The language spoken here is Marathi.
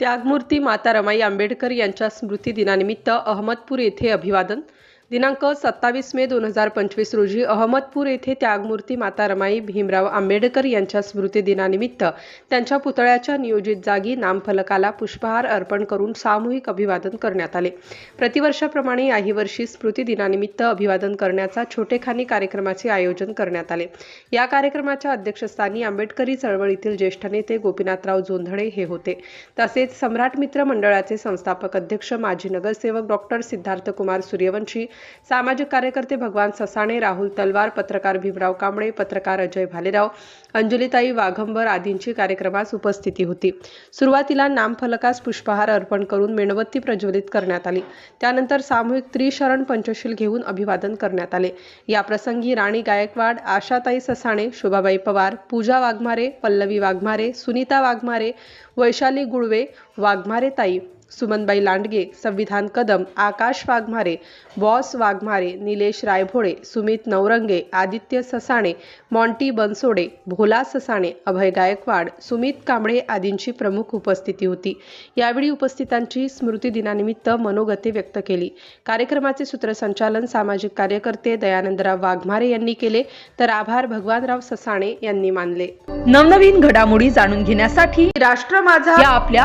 त्यागमूर्ती माता रमाई आंबेडकर यांच्या स्मृतिदिनानिमित्त अहमदपूर येथे अभिवादन दिनांक सत्तावीस मे दोन हजार पंचवीस रोजी अहमदपूर येथे त्यागमूर्ती माता रमाई भीमराव आंबेडकर यांच्या स्मृतिदिनानिमित्त त्यांच्या पुतळ्याच्या नियोजित जागी नामफलकाला पुष्पहार अर्पण करून सामूहिक अभिवादन करण्यात आले. प्रतिवर्षाप्रमाणे याही वर्षी स्मृतिदिनानिमित्त अभिवादन करण्याचा छोटेखानी कार्यक्रमाचे आयोजन करण्यात आले. या कार्यक्रमाच्या अध्यक्षस्थानी आंबेडकरी चळवळीतील ज्येष्ठ नेते गोपीनाथराव जोंधळे हे होते. तसेच सम्राट मित्र मंडळाचे संस्थापक अध्यक्ष माजी नगरसेवक डॉक्टर सिद्धार्थ कुमार सूर्यवंशी सामाजिक कार्यकर्ते भगवान ससाणे राहुल तलवार पत्रकार भीमराव कांबळे पत्रकार अजय भालेराव अंजलीताई वाघंबर आदींची कार्यक्रमास उपस्थिती होती. सुरुवातीला नामफलकास पुष्पहार अर्पण करून मेणबत्ती प्रज्वलित करण्यात आली. त्यानंतर सामूहिक त्रिशरण पंचशील घेऊन अभिवादन करण्यात आले. या प्रसंगी राणी गायकवाड आशाताई ससाणे शोभाबाई पवार पूजा वाघमारे पल्लवी वाघमारे सुनीता वाघमारे वैशाली गुळवे वाघमारे ताई सुमनबाई लांडगे संविधान कदम आकाश वाघमारे बॉस वाघमारे निलेश रायभोळे सुमित नवरंगे आदित्य ससाणे मॉन्टी बनसोडे भोला ससाणे अभय गायकवाड सुमित कांबळे आदींची प्रमुख उपस्थिती होती. यावेळी उपस्थितांची स्मृतिदिनानिमित्त मनोगते व्यक्त केली. कार्यक्रमाचे सूत्रसंचालन सामाजिक कार्यकर्ते दयानंदराव वाघमारे यांनी केले. तर आभार भगवानराव ससाणे यांनी मानले. नवनवीन घडामोडी जाणून घेण्यासाठी राष्ट्र माझा या आपल्या